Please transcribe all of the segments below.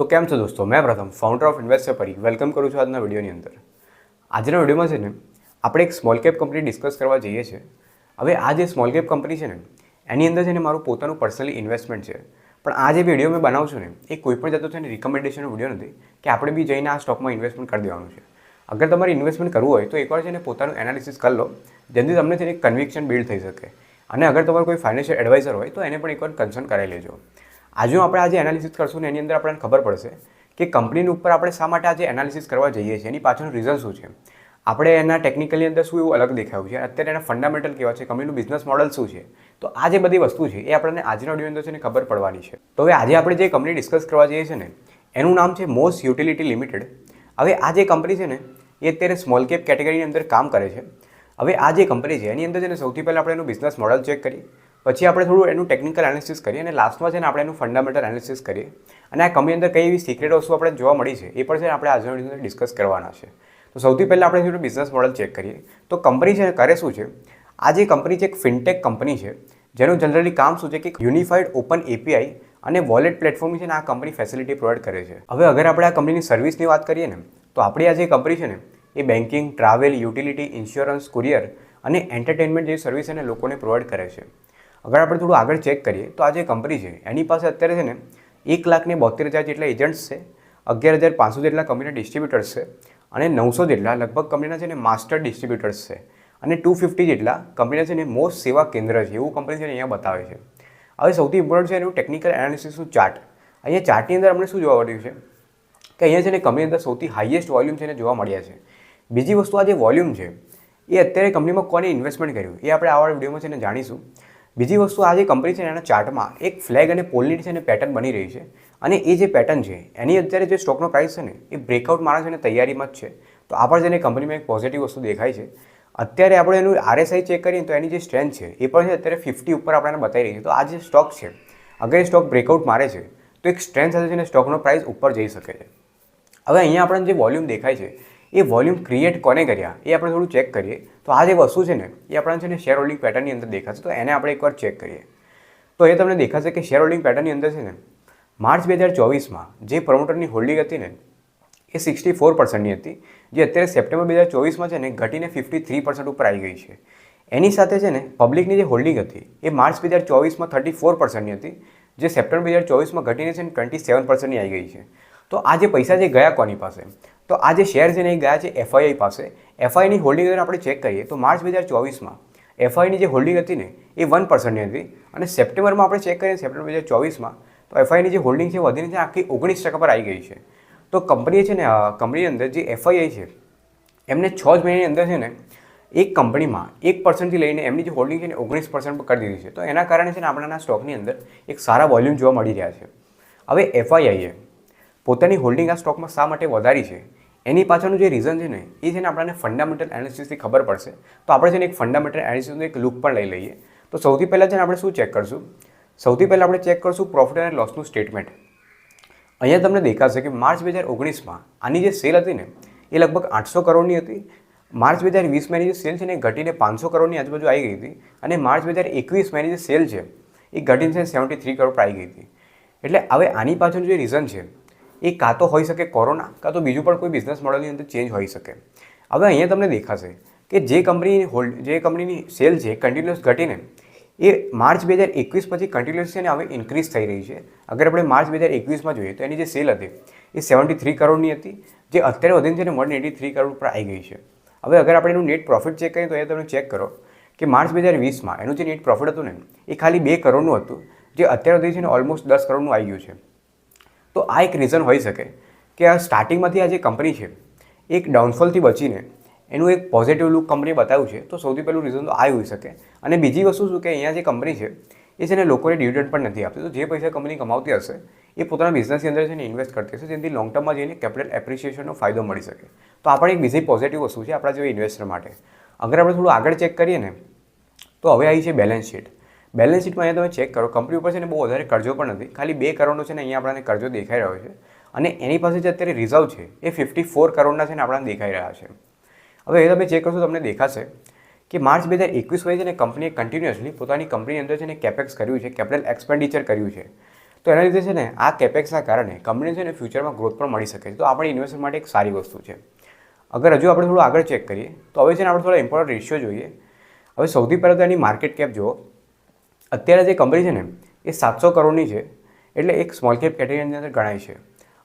તો કેમ છો દોસ્તો? મેં પ્રથમ ફાઉન્ડર ઓફ ઇન્વેસ્ટર પરી વેલકમ કરું છું આજના વિડીયોની અંદર. આજના વિડીયોમાં છે ને, આપણે એક સ્મોલ કેપ કંપની ડિસ્કસ કરવા જઈએ છીએ. હવે આ જે સ્મોલ કેપ કંપની છે ને, એની અંદર છે ને મારું પોતાનું પર્સનલી ઇન્વેસ્ટમેન્ટ છે. પણ આ જે વીડિયો મેં બનાવું છું ને, એ કોઈ પણ જતો છે ને રિકમેન્ડેશનનો વીડિયો નથી કે આપણે બી જઈને આ સ્ટોકમાં ઇન્વેસ્ટમેન્ટ કરી દેવાનું છે. અગર તમારે ઇન્વેસ્ટમેન્ટ કરવું હોય તો એકવાર છે ને પોતાનું એનાલિસિસ કરી લો જેથી તમને છે ને કન્વિક્શન બિલ્ડ થઈ શકે. અને અગર તમારો કોઈ ફાઇનાન્શિયલ એડવાઇઝર હોય તો એને પણ એકવાર કન્સર્ન કરાવી લેજો. આજે આપણે આજે એનાલિસિસ કરશું ને એની અંદર આપણને ખબર પડશે કે કંપનીની ઉપર આપણે શા માટે આજે એનાલિસિસ કરવા જઈએ છીએ, એની પાછળનું રીઝન શું છે. આપણે એના ટેકનિકલી અંદર શું એવું અલગ દેખાયું છે અત્યારે એના ફંડામેન્ટલ કેવા છે કંપનીનું બિઝનેસ મોડલ શું છે. તો આ જે બધી વસ્તુ છે, એ આપણને આજના ઓડિયો અંદર છે ને ખબર પડવાની છે. તો હવે આજે આપણે જે કંપની ડિસ્કસ કરવા જઈએ છીએ ને, એનું નામ છે મોસ્ટ યુટિલિટી લિમિટેડ હવે આ જે કંપની છે ને, એ અત્યારે સ્મોલ કેપ કેટેગરીની અંદર કામ કરે છે. હવે આ જે કંપની છે, એની અંદર છે ને સૌથી પહેલાં આપણે એનું બિઝનેસ મોડલ ચેક કરીએ. પછી આપણે થોડું એનું ટેકનિકલ એનાલિસિસ કરીએ અને લાસ્ટમાં છે ને આપણે એનું ફંડામેન્ટલ એનાલિસિસ કરીએ. અને આ કંપની અંદર કઈ એવી સિક્રેટ વસ્તુ આપણે જોવા મળી છે, એ પણ છે આપણે આજના વીડિયો ડિસ્કસ કરવાના છે. તો સૌથી પહેલાં આપણે થોડું બિઝનેસ મોડલ ચેક કરીએ. તો કંપની છે કરે શું છે? આ જે કંપની છે, એક ફિનટેક કંપની છે, જેનું જનરલી કામ શું છે કે યુનિફાઈડ ઓપન એપીઆઈ અને વોલેટ પ્લેટફોર્મ છે ને આ કંપની ફેસિલિટી પ્રોવાઈડ કરે છે. હવે અગર આપણે આ કંપનીની સર્વિસની વાત કરીએ ને, તો આપણી આ જે કંપની છે ને, એ banking travel utility insurance courier અને એન્ટરટેનમેન્ટ જેવી સર્વિસ એને લોકોને પ્રોવાઈડ કરે છે. અગર આપણે થોડું આગળ ચેક કરીએ, તો આ જે કંપની છે, એની પાસે અત્યારે છે ને એક લાખને બોતેર હજાર જેટલા એજન્ટ્સ છે, અગિયાર હજાર પાંચસો જેટલા કંપનીના ડિસ્ટ્રીબ્યુટર્સ છે, અને નવસો જેટલા લગભગ કંપનીના છે ને માસ્ટર ડિસ્ટ્રીબ્યુટર્સ છે. અને ટુ ફિફ્ટી જેટલા કંપનીના છે ને મોસ્ટ સેવા કેન્દ્ર છે, એવું કંપની છે ને અહીંયા બતાવે છે. હવે સૌથી ઇમ્પોર્ટન્ટ છે એનું ટેકનિકલ એનાલિસિસનું ચાર્ટ અહીંયા ચાર્ટની અંદર અમને શું જોવા મળ્યું છે? કે અહીંયા છે ને કંપની અંદર સૌથી હાઈએસ્ટ વોલ્યુમ છે ને જોવા મળ્યા છે. બીજી વસ્તુ આ જે વોલ્યુમ છે, એ અત્યારે કંપનીમાં કોને ઇન્વેસ્ટમેન્ટ કર્યું, એ આપણે આવા વિડીયોમાં છે ને જાણીશું. બીજી વસ્તુ આ જે કંપની છે એના ચાર્ટમાં એક ફ્લેગ અને પોલની છે એને પેટર્ન બની રહી છે અને એ જે પેટર્ન છે, એની અત્યારે જે સ્ટોકનો પ્રાઇસ છે ને, એ બ્રેકઆઉટ મારા છે ને તૈયારીમાં જ છે. તો આ પણ જેને કંપનીમાં એક પોઝિટિવ વસ્તુ દેખાય છે. અત્યારે આપણે એનું આરએસઆઈ ચેક કરીએ તો એની જે સ્ટ્રેન્થ છે, એ પણ છે અત્યારે ફિફ્ટી ઉપર આપણને બતાવી રહી છે. તો આ જે સ્ટોક છે, અગર એ સ્ટોક બ્રેકઆઉટ મારે છે, તો એક સ્ટ્રેન્થ સાથે છે સ્ટોકનો પ્રાઇસ ઉપર જઈ શકે છે. હવે અહીંયા આપણને જે વોલ્યુમ દેખાય છે એ વોલ્યુમ ક્રિએટ કોને કર્યા, એ આપણે થોડું ચેક કરીએ. તો આ જે વસ્તુ છે ને, એ આપણા છે ને શેર હોલ્ડિંગ પેટર્નની અંદર દેખાશે. તો એને આપણે એકવાર ચેક કરીએ. તો એ તમને દેખાશે કે શેર હોલ્ડિંગ પેટર્નની અંદર છે ને, માર્ચ બે હજાર ચોવીસમાં જે પ્રમોટરની હોલ્ડિંગ હતી ને, એ સિક્સટી ફોર પર્સન્ટની હતી. જે અત્યારે સપ્ટેમ્બર બે હજાર ચોવીસમાં છે ને, ઘટીને ફિફ્ટી થ્રી પર્સન્ટ ઉપર આવી ગઈ છે. એની સાથે છે ને પબ્લિકની જે હોલ્ડિંગ હતી, એ માર્ચ બે હજાર ચોવીસમાં થર્ટી ફોર પર્સન્ટની હતી. જે સપ્ટેમ્બર બે હજાર ચોવીસમાં ઘટીને છે ને ટ્વેન્ટી સેવન પર્સન્ટની આવી ગઈ છે. તો આ જે પૈસા જે ગયા કોની પાસે? તો આ જે શેર છે ને એ ગયા છે એફઆઈઆઈ પાસે. એફઆઈની હોલ્ડિંગ અગર આપણે ચેક કરીએ તો માર્ચ બે હજાર ચોવીસમાં એફઆઈની જે હોલ્ડિંગ હતી ને એ વન પર્સન્ટની હતી અને સપ્ટેમ્બરમાં આપણે ચેક કરીએ સપ્ટેમ્બર બે હજાર ચોવીસમાં તો એફઆઈની જે હોલ્ડિંગ છે વધીને છે આખી ઓગણીસ ટકા પર આવી ગઈ છે. તો કંપની છે ને કંપનીની અંદર જે એફઆઈઆઈ છે એમને છ જ મહિનાની અંદર છે ને એક કંપનીમાં એક પર્સન્ટથી લઈને એમની જે હોલ્ડિંગ છે ને ઓગણીસ પર્સન્ટ પર કરી દીધી છે. તો એના કારણે છે ને આપણાના સ્ટોકની અંદર એક સારા વોલ્યુમ જોવા મળી રહ્યા છે. હવે એફઆઈઆઈએ પોતાની હોલ્ડિંગ આ સ્ટોકમાં શા માટે વધારી છે? એની પાછળનું જે રીઝન છે ને, એ છે ને આપણને ફંડામેન્ટલ એનાલિસિસથી ખબર પડશે. તો આપણે છે ને એક ફંડામેન્ટલ એનાલિસિસનું એક લુક પણ લઈ લઈએ. તો સૌથી પહેલાં છે ને આપણે શું ચેક કરશું? સૌથી પહેલાં આપણે ચેક કરશું પ્રોફિટ અને લોસનું સ્ટેટમેન્ટ અહીંયા તમને દેખાશે કે માર્ચ બે હજાર ઓગણીસમાં આની જે સેલ હતી ને, એ લગભગ આઠસો કરોડની હતી. માર્ચ બે હજાર વીસમાં એની જે સેલ છે ને, એ ઘટીને પાંચસો કરોડની આજુબાજુ આવી ગઈ હતી. અને માર્ચ બે હજાર એકવીસમાં એની જે સેલ છે, એ ઘટીને છે સેવન્ટી થ્રી કરોડ પર આવી ગઈ હતી. એટલે હવે આની પાછળનું જે રીઝન છે એ કાં તો હોઈ શકે કોરોના, કાં તો બીજું પણ કોઈ બિઝનેસ મોડલની અંદર ચેન્જ હોઈ શકે. હવે અહીંયા તમને દેખાશે કે જે કંપની હોલ્ડ જે કંપનીની સેલ છે કન્ટિન્યુઅસ ઘટીને, એ માર્ચ બે હજાર એકવીસ પછી કન્ટિન્યુઅસ છે ને હવે ઇન્ક્રીઝ થઈ રહી છે. અગર આપણે માર્ચ બે હજાર એકવીસમાં જોઈએ તો એની જે સેલ હતી એ સેવન્ટી થ્રી કરોડની હતી, જે અત્યારે વધીને છે ને વન એટી થ્રી કરોડ પર આવી ગઈ છે. હવે અગર આપણે એનું નેટ પ્રોફિટ ચેક કરીએ તો એ તમે ચેક કરો કે માર્ચ બે હજાર વીસમાં એનું જે નેટ પ્રોફિટ હતું ને, એ ખાલી બે કરોડનું હતું, જે અત્યારે સુધી છે ને ઓલમોસ્ટ દસ કરોડનું આવી ગયું છે. તો આ એક રીઝન હોઈ શકે કે આ સ્ટાર્ટિંગમાંથી આ જે કંપની છે, એક ડાઉનફોલથી બચીને એનું એક પોઝિટિવ લુક કંપની બતાવ્યું છે, તો સૌથી પહેલું રીઝન તો આ હોઈ શકે. અને બીજી વસ્તુ શું કે અહીંયા જે કંપની છે, એ છે ને લોકોને ડિવિડન્ડ પણ નથી આપતી. તો જે પૈસા કંપની કમાવતી હશે, એ પોતાના બિઝનેસની અંદર છે ને ઇન્વેસ્ટ કરતી હશે જેથી લોંગ ટર્મમાં જઈને કેપિટલ એપ્રિસિએશનનો ફાયદો મળી શકે. તો આ પણ એક બીજી પોઝિટિવ વસ્તુ છે આપણા જેવા ઇન્વેસ્ટર માટે. અગર આપણે થોડું આગળ ચેક કરીએ ને, તો હવે આવી છે બેલેન્સ શીટ બેલેન્સ શીટમાં અહીંયા તમે ચેક કરો કંપની ઉપર છે ને બહુ વધારે કરજો પણ નથી. ખાલી બે કરોડનો છે ને અહીંયા આપણને કરજો દેખાઈ રહ્યો છે. અને એની પાસે જે અત્યારે રિઝર્વ છે, એ ફિફ્ટી ફોર કરોડના છે ને આપણને દેખાઈ રહ્યા છે. હવે એ તમે ચેક કરશો તમને દેખાશે કે માર્ચ બે હજાર એકવીસ છે ને કંપનીએ કન્ટિન્યુઅસલી પોતાની કંપનીની અંદર છે ને કેપેક્સ કર્યું છે કેપિટલ એક્સપેન્ડિચર કર્યું છે. તો એના લીધે છે ને આ કેપેક્સના કારણે કંપની છે ને ફ્યુચરમાં ગ્રોથ પણ મળી શકે છે. તો આપણી ઇન્વેસ્ટર માટે એક સારી વસ્તુ છે. અગર હજુ આપણે થોડું આગળ ચેક કરીએ, તો હવે છે ને આપણે થોડા ઇમ્પોર્ટન્ટ રેશિયો જોઈએ. હવે સૌથી પહેલાં તો એની માર્કેટ કેપ જુઓ. અત્યારે જે કંપની છે ને, એ સાતસો કરોડની છે. એટલે એક સ્મોલ કેપ કેટેગરીની અંદર ગણાય છે.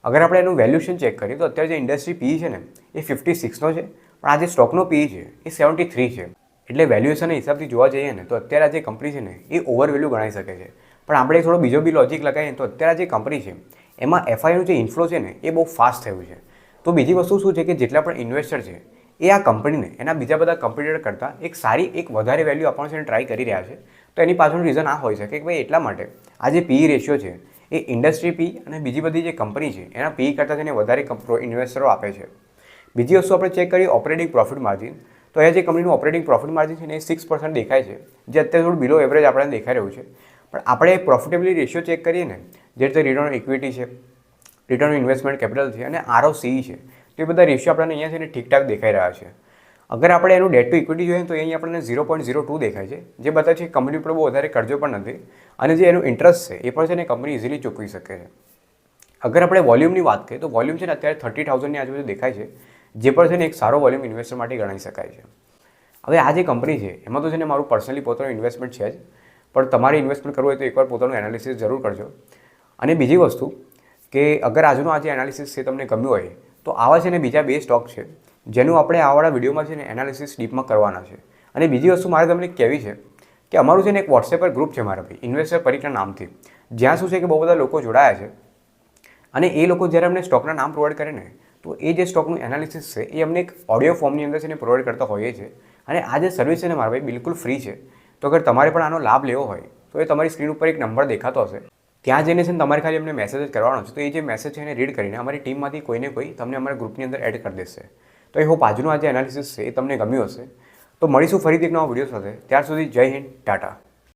અગર આપણે એનું વેલ્યુએશન ચેક કરીએ, તો અત્યારે જે ઇન્ડસ્ટ્રી પી છે ને, એ ફિફ્ટી સિક્સનો છે. પણ આ જે સ્ટોકનો પી છે, એ સેવન્ટી થ્રી છે. એટલે વેલ્યુએશનના હિસાબથી જોવા જઈએ ને, તો અત્યારે આ જે કંપની છે ને, એ ઓવર વેલ્યુ ગણાઈ શકે છે. પણ આપણે થોડો બીજો બી લોજિક લગાવીએ તો અત્યારે આ જે કંપની છે, એમાં એફઆઈનું જે ઇન્ફ્લો છે ને, એ બહુ ફાસ્ટ થયું છે. તો બીજી વસ્તુ શું છે કે જેટલા પણ ઇન્વેસ્ટર છે એ આ કંપનીને, એના બીજા બધા કમ્પ્યુટર કરતાં એક સારી, એક વધારે વેલ્યુ આપવાનું છે ટ્રાય કરી રહ્યા છે. તો એની પાછળનું રીઝન આ હોઈ શકે કે ભાઈ એટલા માટે આ જે પી રેશિયો છે, એ ઇન્ડસ્ટ્રી પી અને બીજી બધી જે કંપની છે, એના પી કરતાં તેને વધારે ઇન્વેસ્ટરો આપે છે. બીજી વસ્તુ આપણે ચેક કરીએ ઓપરેટિંગ પ્રોફિટ માર્જિન તો એ જે કંપનીનું ઓપરેટિંગ પ્રોફિટ માર્જિન છે એ સિક્સ પર્સન્ટ દેખાય છે, જે અત્યારે થોડું બિલો એવરેજ આપણને દેખાઈ રહ્યું છે. પણ આપણે પ્રોફિટેબિલિટી રેશિયો ચેક કરીએ ને, જે રીતે રિટર્ન ઇક્વિટી છે રિટર્ન ઇન્વેસ્ટમેન્ટ કેપિટલ છે અને આરઓસી છે તો એ બધા રેશિયો આપણને અહીંયા છે ઠીકઠાક દેખાઈ રહ્યા છે. અગર આપણે એનું ડેટ ટુ ઇક્વિટી જોઈએ તો અહીં આપણને ઝીરો પોઈન્ટ ઝીરો ટુ દેખાય છે, જે બતાવે છે કંપની પર બહુ વધારે કરજો પણ નથી અને જે એનું ઇન્ટરેસ્ટ છે, એ પણ છે ને કંપની ઇઝીલી ચૂકવી શકે છે. અગર આપણે વોલ્યુમની વાત કરીએ તો વોલ્યુમ છે ને અત્યારે થર્ટી થાઉઝન્ડની આજુબાજુ દેખાય છે, જે પણ છે ને એક સારો વોલ્યુમ ઇન્વેસ્ટર માટે ગણાઈ શકાય છે. હવે આ જે કંપની છે, એમાં તો છે ને મારું પર્સનલી પોતાનું ઇન્વેસ્ટમેન્ટ છે જ, પણ તમારે ઇન્વેસ્ટમેન્ટ કરવું હોય તો એકવાર પોતાનું એનાલિસિસ જરૂર કરજો. અને બીજી વસ્તુ કે અગર આજનું આ જે એનાલિસિસ છે તમને ગમ્યું હોય તો આવા છે ને બીજા બે સ્ટોક છે, જેનું આપણે આવાળા વિડીયોમાં છે ને એનાલિસિસ ડીપમાં કરવાના છે. અને બીજી વસ્તુ મારે તમને કહેવી છે કે અમારું છે ને એક વોટ્સએપ પર ગ્રુપ છે મારા ભાઈ ઇન્વેસ્ટર પરીક્ષા નામથી. જ્યાં શું છે કે બહુ બધા લોકો જોડાયા છે. અને એ લોકો જ્યારે અમને સ્ટોકના નામ પ્રોવાઈડ કરે ને, તો એ જે સ્ટોકનું એનાલિસિસ છે, એ અમને એક ઓડિયો ફોર્મની અંદર છે ને પ્રોવાઈડ કરતા હોઈએ છીએ. અને આ જે સર્વિસ છે ને મારા ભાઈ બિલકુલ ફ્રી છે. તો અગર તમારે પણ આનો લાભ લેવો હોય, તો એ તમારી સ્ક્રીન ઉપર એક નંબર દેખાતો હશે. ત્યાં જઈને છે ને તમારે ખાલી અમને મેસેજ જ કરવાનો છે. તો એ જે મેસેજ છે એને રીડ કરીને અમારી ટીમમાંથી કોઈને કોઈ તમને અમારા ગ્રુપની અંદર એડ કરી દેશે. તો એ હોપ આજનું આ જે એનાલિસિસ છે એ તમને ગમ્યું હશે. તો મળીશું ફરીથી એક નવા વીડિયો સાથે. ત્યાર સુધી જય હિન્દ, ટાટા.